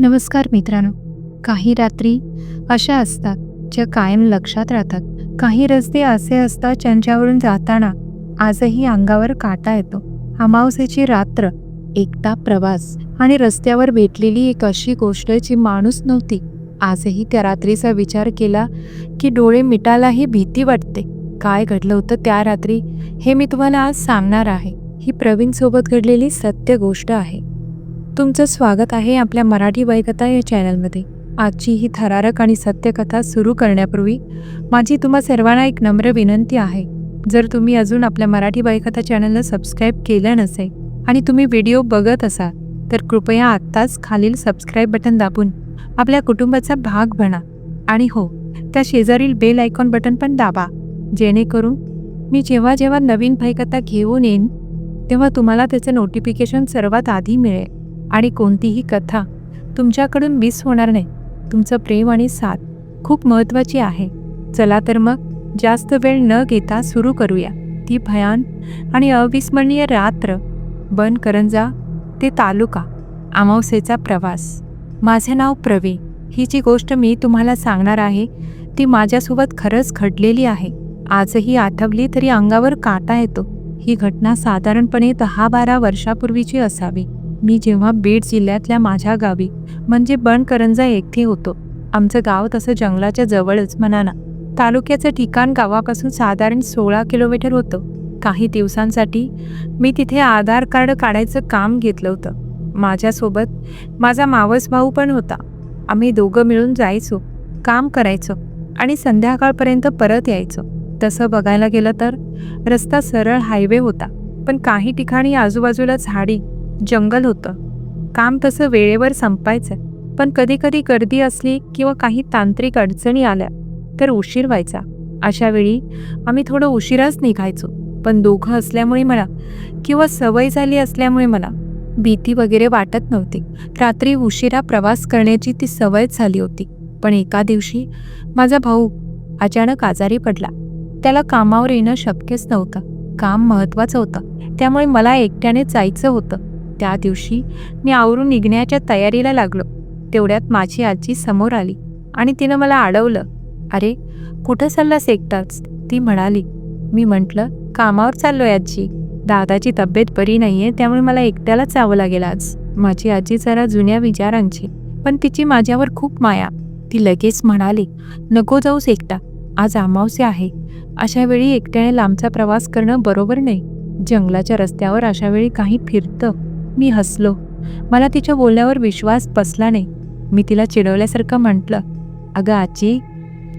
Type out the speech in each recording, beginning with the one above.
नमस्कार मित्रांनो. काही रात्री अशा असतात ज्या कायम लक्षात राहतात. काही रस्ते असे असतात ज्यांच्यावरून जाताना आजही अंगावर काटा येतो. अमावस्येची रात्र एकटा प्रवास आणि रस्त्यावर भेटलेली एक अशी गोष्ट जी माणूस नव्हती. आजही त्या रात्रीचा विचार केला की डोळे मिटायलाही भीती वाटते. काय घडलं होतं त्या रात्री हे मी तुम्हाला आज सांगणार आहे. ही प्रवीणसोबत घडलेली सत्य गोष्ट आहे. तुमचं स्वागत आहे आपल्या मराठी वयकथा या चॅनलमध्ये. आजची ही थरारक आणि सत्यकथा सुरू करण्यापूर्वी माझी तुम्हा सर्वांना एक नम्र विनंती आहे. जर तुम्ही अजून आपल्या मराठी वयकथा चॅनलला सबस्क्राईब केलं नसेल आणि तुम्ही व्हिडिओ बघत असाल तर कृपया आत्ताच खालील सबस्क्राईब बटन दाबून आपल्या कुटुंबाचा भाग बना. आणि हो त्या शेजारील बेल आयकॉन बटन पण दाबा. जेणेकरून मी जेव्हा जेव्हा नवीन भयकथा घेऊन येईन तेव्हा तुम्हाला त्याचं नोटिफिकेशन सर्वात आधी मिळेल. आणि कोणतीही कथा तुमच्याकडून मिस होणार नाही. तुमचं प्रेम आणि साथ खूप महत्त्वाची आहे. चला तर मग जास्त वेळ न घेता सुरू करूया. ती भयान आणि अविस्मरणीय रात्र. बन करंजा ते तालुका अमावस्येचा प्रवास. माझे नाव प्रवी. ही जी गोष्ट मी तुम्हाला सांगणार आहे. ती माझ्यासोबत खरंच घडलेली आहे. आजही आठवली तरी अंगावर काटा येतो. ही घटना साधारणपणे दहा बारा वर्षापूर्वीची असावी. मी जेव्हा बीड जिल्ह्यातल्या माझ्या गावी म्हणजे बनकरंजा येथे होतो. आमचं गाव तसं जंगलाच्या जवळच म्हणा ना तालुक्याचं ठिकाण गावापासून साधारण सोळा किलोमीटर होतं. काही दिवसांसाठी मी तिथे आधार कार्ड काढायचं काम घेतलं होतं. माझ्यासोबत माझा मावस भाऊ पण होता. आम्ही दोघं मिळून जायचो काम करायचो आणि संध्याकाळपर्यंत परत यायचो. तसं बघायला गेलं तर रस्ता सरळ हायवे होता पण काही ठिकाणी आजूबाजूला झाडी जंगल होतं. काम तसं वेळेवर संपायचं पण कधीकधी गर्दी असली किंवा काही तांत्रिक अडचणी आल्या तर उशीर व्हायचा. अशा वेळी आम्ही थोडं उशिराच निघायचो पण दोघं असल्यामुळे मला किंवा सवय झाली असल्यामुळे मला भीती वगैरे वाटत नव्हती. रात्री उशिरा प्रवास करण्याची ती सवयच झाली होती. पण एका दिवशी माझा भाऊ अचानक आजारी पडला. त्याला कामावर येणं शक्यच नव्हतं. काम महत्त्वाचं होतं. त्यामुळे मला एकट्याने जायचं होतं. त्या दिवशी मी आवरून निघण्याच्या तयारीला लागलो. तेवढ्यात माझी आजी समोर आली आणि तिनं मला अडवलं. अरे कुठं चाललास एकटाच? ती म्हणाली. मी म्हटलं कामावर चाललोय आजी. दादाची तब्येत बरी नाहीये त्यामुळे मला एकट्यालाच जावं लागेल आज. माझी आजी जरा जुन्या विचारांची पण तिची माझ्यावर खूप माया. ती लगेच म्हणाली नको जाऊस एकटा. आज अमावस्या आहे. अशा वेळी एकट्याने लांबचा प्रवास करणं बरोबर नाही. जंगलाच्या रस्त्यावर अशा वेळी काही फिरतं. मी हसलो. मला तिच्या बोलण्यावर विश्वास बसला नाही. मी तिला चिडवल्यासारखं म्हटलं अगं आजी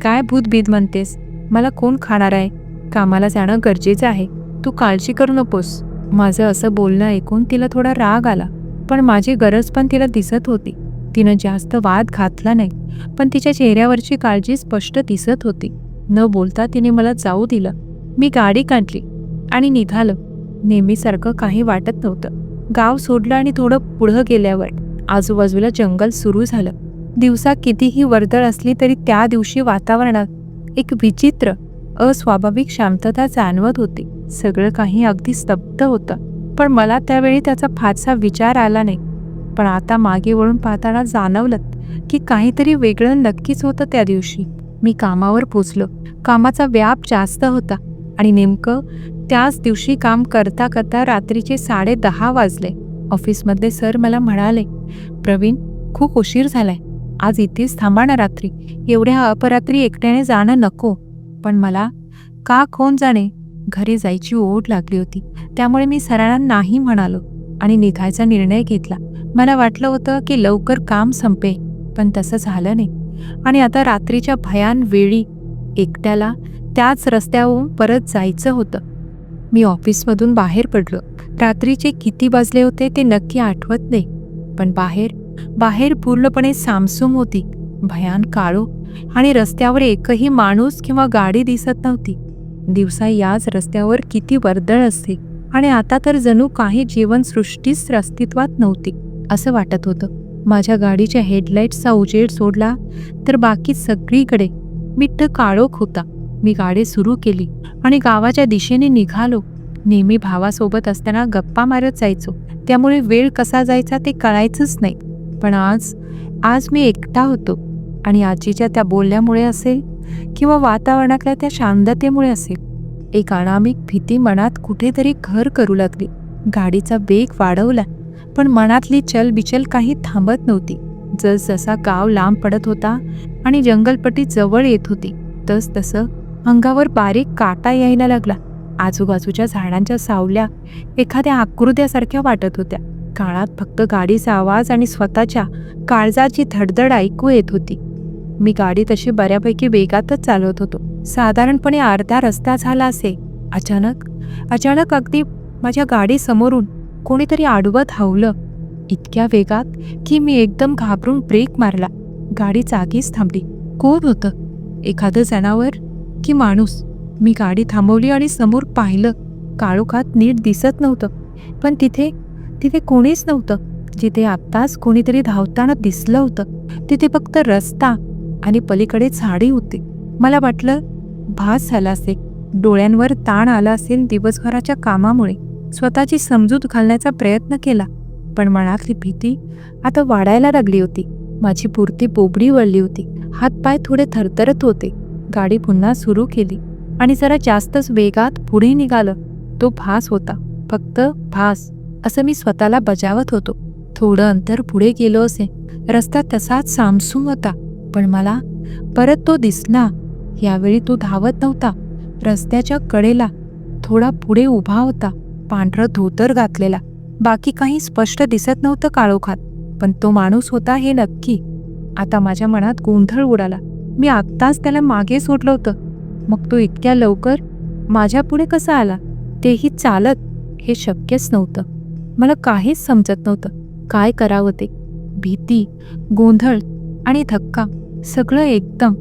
काय भूतभीत म्हणतेस? मला कोण खाणार आहे? कामाला जाणं गरजेचं आहे. तू काळजी करू नकोस. माझं असं बोलणं ऐकून तिला थोडा राग आला पण माझी गरज पण तिला दिसत होती. तिनं जास्त वाद घातला नाही पण तिच्या चेहऱ्यावरची काळजी स्पष्ट दिसत होती. न बोलता तिने मला जाऊ दिलं. मी गाडी काढली आणि निघालं. नेहमीसारखं काही वाटत नव्हतं. गाव सोडलं आणि थोडं पुढं गेल्यावर आजूबाजूला जंगल सुरू झालं. दिवसा कितीही वर्दळ असली तरी त्या दिवशी वातावरणात एक विचित्र अस्वाभाविक शांतता जाणवत होती. सगळं काही अगदी स्तब्ध होतं. पण मला त्यावेळी त्याचा फारसा विचार आला नाही. पण आता मागे वळून पाहताना जाणवलं की काहीतरी वेगळं नक्कीच होतं त्या दिवशी. मी कामावर पोचलो. कामाचा व्याप जास्त होता आणि नेमकं त्याच दिवशी काम करता करता रात्रीचे साडे दहा वाजले. ऑफिसमध्ये सर मला म्हणाले प्रवीण खूप उशीर झालाय. आज इथेच थांबा ना रात्री. एवढ्या अपरात्री एकट्याने जाणं नको. पण मला का कोण जाणे? घरी जायची ओढ लागली होती. त्यामुळे मी सरांना नाही म्हणालो आणि निघायचा निर्णय घेतला. मला वाटलं होतं की लवकर काम संपे पण तसं झालं नाही. आणि आता रात्रीच्या भयान वेळी एकट्याला त्याच रस्त्यावरून परत जायचं होतं. मी ऑफिसमधून बाहेर पडलो. रात्रीचे किती वाजले होते ते नक्की आठवत नाही. पण बाहेर बाहेर पूर्णपणे सामसूम होती. भयान काळो आणि रस्त्यावर एकही माणूस किंवा गाडी दिसत नव्हती. दिवसा याच रस्त्यावर किती वर्दळ असते आणि आता तर जणू काही जीवनसृष्टीच अस्तित्वात नव्हती असं वाटत होतं. माझ्या गाडीच्या हेडलाईट्सचा उजेड सोडला तर बाकी सगळीकडे मिठ्ठ काळोख होता. मी गाडी सुरू केली आणि गावाच्या दिशेने निघालो. नेहमी भावासोबत असताना गप्पा मारत जायचो. त्यामुळे वेळ कसा जायचा ते कळायचंच नाही. पण आज आज मी एकटा होतो. आणि आजीच्या त्या बोलण्यामुळे असेल किंवा वातावरणातल्या त्या शांततेमुळे असेल एक अनामिक भीती मनात कुठेतरी घर करू लागली. गाडीचा वेग वाढवला पण मनातली चलबिचल काही थांबत नव्हती. जसजसा गाव लांब पडत होता आणि जंगलपट्टी जवळ येत होती तसतसं अंगावर बारीक काटा यायला लागला. आजूबाजूच्या झाडांच्या सावल्या एखाद्या आकृत्यासारख्या वाटत होत्या. काळात फक्त गाडीचा आवाज आणि स्वतःच्या काळजाची धडधड ऐकू येत होती. मी गाडी तशी बऱ्यापैकी वेगातच चालवत होतो. साधारणपणे अर्धा रस्ता झाला असे. अचानक अचानक अगदी माझ्या गाडीसमोरून कोणीतरी आडवत हावलं इतक्या वेगात की मी एकदम घाबरून ब्रेक मारला. गाडी जागीच थांबली. कोण होतं? एखादं जनावर? की माणूस मी गाडी थांबवली आणि समोर पाहिलं. काळोखात नीट दिसत नव्हतं. पण तिथे तिथे कोणीच नव्हतं. जिथे आत्ताच कोणीतरी धावताना दिसलं होतं. तिथे फक्त रस्ता आणि पलीकडे झाडी होती. मला वाटलं भास झाला असेल. डोळ्यांवर ताण आला असेल दिवसभराच्या कामामुळे. स्वतःची समजूत घालण्याचा प्रयत्न केला. पण मनातली भीती आता वाढायला लागली होती. माझी पुरती बोबडी वळली होती. हातपाय थोडे थरथरत होते. गाडी पुन्हा सुरू केली आणि जरा जास्तच वेगात पुढे निघालं. तो भास होता. फक्त भास असं मी स्वतःला बजावत होतो. थोडं अंतर पुढे गेलो असे. रस्ता तसाच सामसूम होता. पण मला परत तो दिसला. यावेळी तो धावत नव्हता. रस्त्याच्या कडेला थोडा पुढे उभा होता. पांढरं धोतर घातलेला. बाकी काही स्पष्ट दिसत नव्हतं काळोखात. पण तो माणूस होता हे नक्की. आता माझ्या मनात गोंधळ उडाला. मी आत्ताच त्याला मागे सोडलं होतं. मग तो इतक्या लवकर माझ्या पुढे कसा आला? तेही चालत हे शक्यच नव्हतं. मला काहीच समजत नव्हतं. काय करावं ते? भीती गोंधळ आणि धक्का सगळं एकदम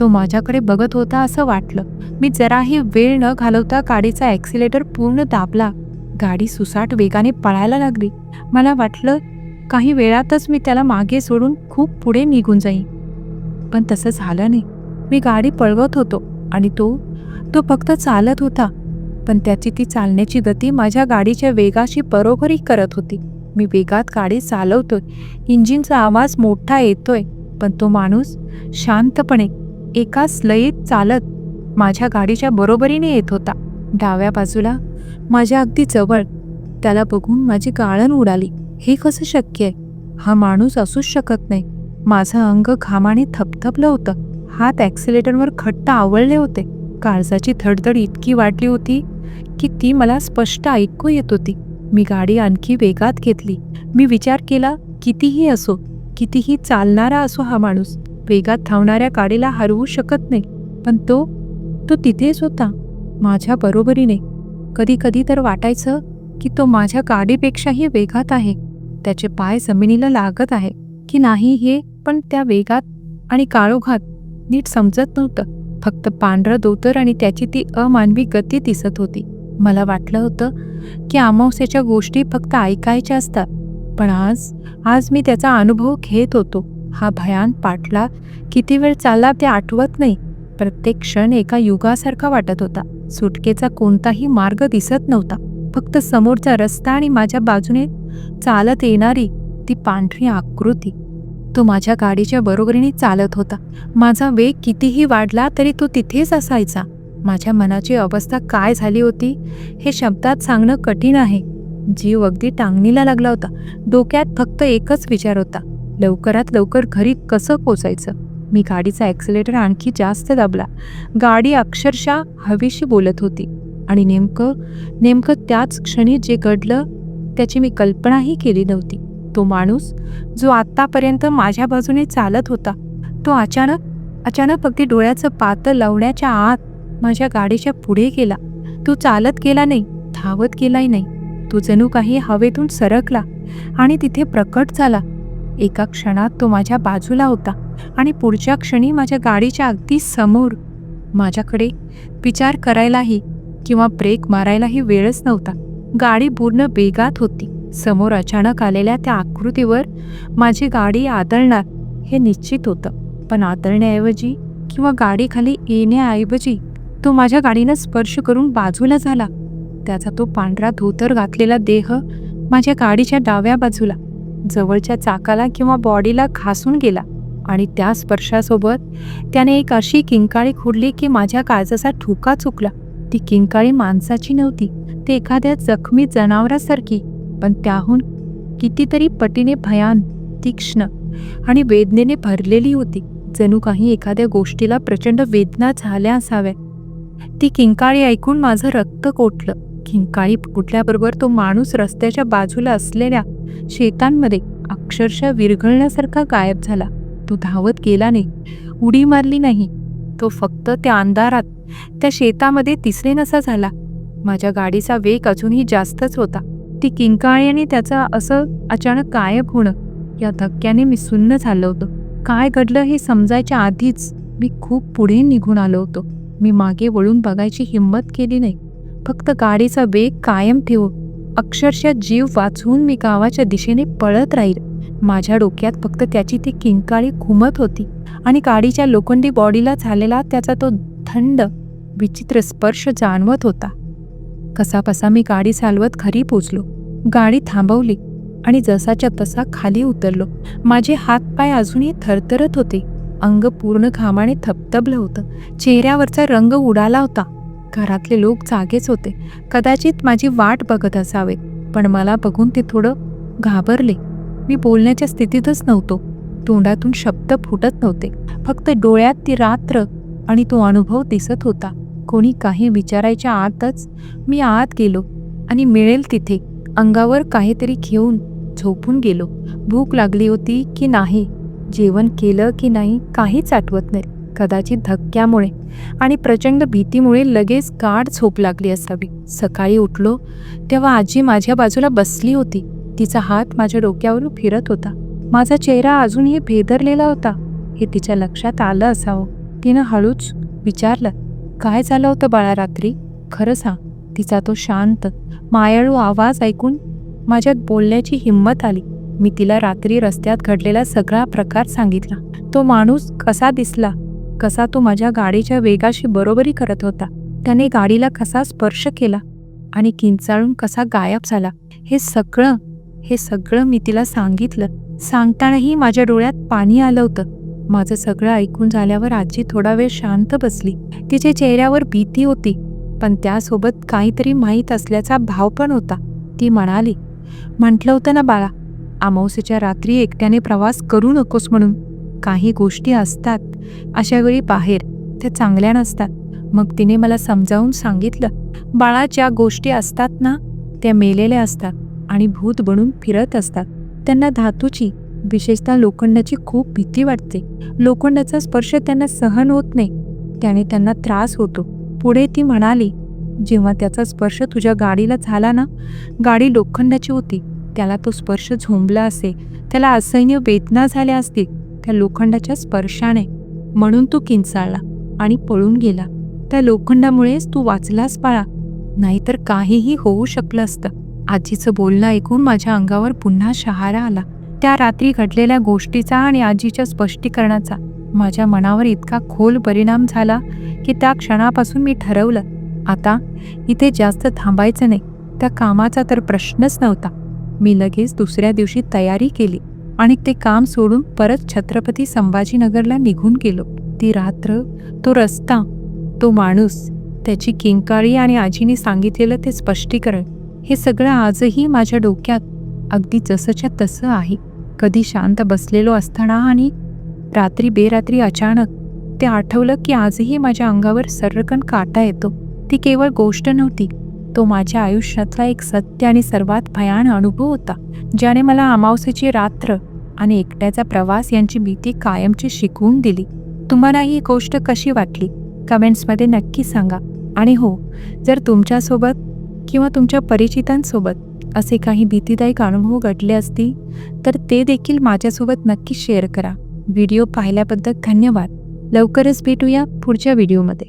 तो माझ्याकडे बघत होता असं वाटलं. मी जराही वेळ न घालवता गाडीचा ॲक्सिलेटर पूर्ण दाबला. गाडी सुसाट वेगाने पळायला लागली. मला वाटलं काही वेळातच मी त्याला मागे सोडून खूप पुढे निघून जाईन. पण तसं झालं नाही. मी गाडी पळवत होतो आणि तो तो फक्त चालत होता. पण त्याची ती चालण्याची गती माझ्या गाडीच्या वेगाशी बरोबरी करत होती. मी वेगात गाडी चालवतोय. इंजिनचा आवाज मोठा येतोय. पण तो माणूस शांतपणे एकाच लयीत चालत माझ्या गाडीच्या बरोबरीने येत होता. डाव्या बाजूला माझ्या अगदी जवळ त्याला बघून माझी गाळण उडाली. हे कसं शक्य आहे? हा माणूस असूच शकत नाही. माझं अंग घामाने थपथपलं होतं. हात ॲक्सिलेटरवर खट्ट आवळले होते. काळजाची धडधड इतकी वाढली होती की ती मला स्पष्ट ऐकू येत होती. मी गाडी आणखी वेगात घेतली. मी विचार केला कितीही असो कितीही चालणारा असो हा माणूस वेगात धावणाऱ्या गाडीला हरवू शकत नाही. पण तो तो तिथेच होता माझ्या बरोबरीने. कधी कधी तर वाटायचं की तो माझ्या गाडीपेक्षाही वेगात आहे. त्याचे पाय जमिनीला लागत आहे की नाही हे पण त्या वेगात आणि काळोखात नीट समजत नव्हतं. फक्त पांढरं धोतर आणि त्याची ती अमानवी गती दिसत होती. मला वाटलं होतं की अमावस्याच्या गोष्टी फक्त ऐकायच्या असतात. पण आज आज मी त्याचा अनुभव घेत होतो. हा भयान पाठला किती वेळ चालला ते आठवत नाही. प्रत्येक क्षण एका युगासारखा वाटत होता. सुटकेचा कोणताही मार्ग दिसत नव्हता. फक्त समोरचा रस्ता आणि माझ्या बाजूने चालत येणारी ती पांढरी आकृती. तो माझ्या गाडीच्या बरोबरीने चालत होता. माझा वेग कितीही वाढला तरी तो तिथेच असायचा. माझ्या मनाची अवस्था काय झाली होती हे शब्दात सांगणं कठीण आहे. जीव अगदी टांगणीला लागला होता. डोक्यात फक्त एकच विचार होता. लवकरात लवकर घरी कसं पोचायचं? मी गाडीचा ॲक्सिलेटर आणखी जास्त दाबला. गाडी अक्षरशः हवीशी बोलत होती. आणि नेमकं नेमकं त्याच क्षणी जे घडलं त्याची मी कल्पनाही केली नव्हती. तो माणूस जो आत्तापर्यंत माझ्या बाजूने चालत होता तो अचानक अचानक अगदी डोळ्याचं पातळ लावण्याच्या आत माझ्या गाडीच्या पुढे गेला. तो चालत गेला नाही धावत गेलाही नाही. तो जणू काही हवेतून सरकला आणि तिथे प्रकट झाला. एका क्षणात तो माझ्या बाजूला होता आणि पुढच्या क्षणी माझ्या गाडीच्या अगदी समोर माझ्याकडे विचार करायलाही किंवा ब्रेक मारायलाही वेळच नव्हता. गाडी पूर्ण बेगात होती. समोर अचानक आलेल्या त्या आकृतीवर माझी गाडी आदळणार हे निश्चित होतं. पण आदळण्याऐवजी किंवा गाडीखाली येण्याऐवजी तो माझ्या गाडीनं स्पर्श करून बाजूला झाला. त्याचा तो पांढरा धोतर घातलेला देह माझ्या गाडीच्या डाव्या बाजूला जवळच्या चाकाला किंवा बॉडीला घासून गेला आणि त्या स्पर्शासोबत त्याने एक अशी किंकाळी खुडली की माझ्या काळजाचा ठुका चुकला. ती किंकाळी माणसाची नव्हती ते एखाद्या जखमी जनावरासारखी. पण त्याहून कितीतरी पटीने भयान तीक्ष्ण आणि वेदनेने भरलेली होती. जणू काही एखाद्या गोष्टीला प्रचंड वेदना झाल्या असाव्या ती किंकाळी ऐकून माझं रक्त कोटलं. किंकाळी फुटल्याबरोबर तो माणूस रस्त्याच्या बाजूला असलेल्या शेतांमध्ये अक्षरशः विरघळण्यासारखा गायब झाला. तो धावत गेला नाही उडी मारली नाही. तो फक्त त्या अंधारात त्या शेतामध्ये तिसरे नसा झाला. माझ्या गाडीचा वेग अजूनही जास्तच होता. ती किंकाळी आणि त्याचा असं अचानक गायब होणं या धक्क्याने मी सुन्न झालं होतं. काय घडलं हे समजायच्या आधीच मी खूप पुढे निघून आलो होतो. मी मागे वळून बघायची हिंमत केली नाही. फक्त गाडीचा वेग कायम ठेवू अक्षरशः जीव वाचवून मी गावाच्या दिशेने पळत राहील. माझ्या डोक्यात फक्त त्याची ती किंकाळी घुमत होती आणि गाडीच्या लोखंडी बॉडीला झालेला त्याचा तो थंड विचित्र स्पर्श जाणवत होता. कसापसा मी गाडी चालवत घरी पोचलो. गाडी थांबवली आणि जसाच्या तसा खाली उतरलो. माझे हातपाय अजूनही थरथरत होते. अंग पूर्ण घामाने थपथपलं होतं. चेहऱ्यावरचा रंग उडाला होता. घरातले लोक जागेच होते. कदाचित माझी वाट बघत असावे पण मला बघून ते थोडं घाबरले. मी बोलण्याच्या स्थितीतच नव्हतो. तोंडातून शब्द फुटत नव्हते. फक्त डोळ्यात ती रात्र आणि तो अनुभव दिसत होता. कोणी काही विचारायच्या आतच मी आत गेलो आणि मिळेल तिथे. अंगावर काहीतरी घेऊन झोपून गेलो. भूक लागली होती की नाही? जेवण केलं की नाही काहीच आठवत नाही. कदाचित धक्क्यामुळे आणि प्रचंड भीतीमुळे लगेच गाढ झोप लागली असावी. सकाळी उठलो तेव्हा आजी माझ्या बाजूला बसली होती. तिचा हात माझ्या डोक्यावर फिरत होता. माझा चेहरा अजूनही भेदरलेला होता. हे तिच्या लक्षात आलं असावं. तिनं हळूच विचारलं काय झालं होतं बाळा रात्री खरं सांग तिचा तो शांत मायाळू आवाज ऐकून माझ्यात बोलण्याची हिंमत आली. मी तिला रात्री रस्त्यात घडलेला सगळा प्रकार सांगितला. तो माणूस कसा दिसला? कसा तो माझ्या गाडीच्या वेगाशी बरोबरी करत होता? त्याने गाडीला कसा स्पर्श केला? आणि किंचाळून कसा गायब झाला? हे सगळं हे सगळं मी तिला सांगितलं. सांगतानाही माझ्या डोळ्यात पाणी आलं होतं. माझं सगळं ऐकून झाल्यावर आजी थोडा वेळ शांत बसली. तिच्या चेहऱ्यावर भीती होती पण त्यासोबत काहीतरी माहीत असल्याचा भाव पण होता. ती म्हणाली म्हटलं होतं ना बाळा अमावस्येच्या रात्री एकट्याने प्रवास करू नकोस म्हणून. काही गोष्टी असतात अशा वेळी बाहेर. त्या चांगल्या नसतात. मग तिने मला समजावून सांगितलं बाळा ज्या गोष्टी असतात ना त्या मेलेल्या असतात आणि भूत बनून फिरत असतात. त्यांना धातूची विशेषतः लोखंडाची खूप भीती वाटते. लोखंडाचा स्पर्श त्यांना सहन होत नाही. त्याने त्यांना त्रास होतो. पुढे ती म्हणाली जेव्हा त्याचा स्पर्श तुझ्या गाडीला झाला ना गाडी लोखंडाची होती. त्याला तो स्पर्श झोंबला असे. त्याला असह्य वेदना झाल्या असतील. त्या लोखंडाच्या स्पर्शाने. म्हणून तू किंचाळला आणि पळून गेला. त्या लोखंडामुळेच तू वाचलास पाळा नाहीतर काहीही होऊ शकलं असतं. आजीचं बोलणं ऐकून माझ्या अंगावर पुन्हा शहारा आला. त्या रात्री घडलेल्या गोष्टीचा आणि आजीच्या स्पष्टीकरणाचा माझ्या मनावर इतका खोल परिणाम झाला की त्या क्षणापासून मी ठरवलं आता इथे जास्त थांबायचं नाही त्या कामाचा तर प्रश्नच नव्हता. मी लगेच दुसऱ्या दिवशी तयारी केली आणि ते काम सोडून परत छत्रपती संभाजीनगरला निघून गेलो. ती रात्र तो रस्ता तो माणूस त्याची किंकाळी आणि आजीने सांगितलेलं ते स्पष्टीकरण हे सगळं आजही माझ्या डोक्यात अगदी जसंच्या तसं आहे. कधी शांत बसलेलो असताना आणि रात्री बेरात्री अचानक ते आठवलं की आजही माझ्या अंगावर सर्रकन काटा येतो. ती केवळ गोष्ट नव्हती तो माझ्या आयुष्यातला एक सत्य आणि सर्वात भयान अनुभव होता ज्याने मला अमावसेची रात्र आणि एकट्याचा प्रवास यांची भीती कायमची शिकवून दिली. तुम्हाला ही गोष्ट कशी वाटली? कमेंट्समध्ये नक्की सांगा. आणि हो जर तुमच्यासोबत किंवा तुमच्या परिचितांसोबत असे काही भीतीदायक अनुभव घडले असतील तर ते देखील माझ्यासोबत नक्की शेअर करा. व्हिडिओ पाहिल्याबद्दल धन्यवाद. लवकरच भेटूया पुढच्या व्हिडिओमध्ये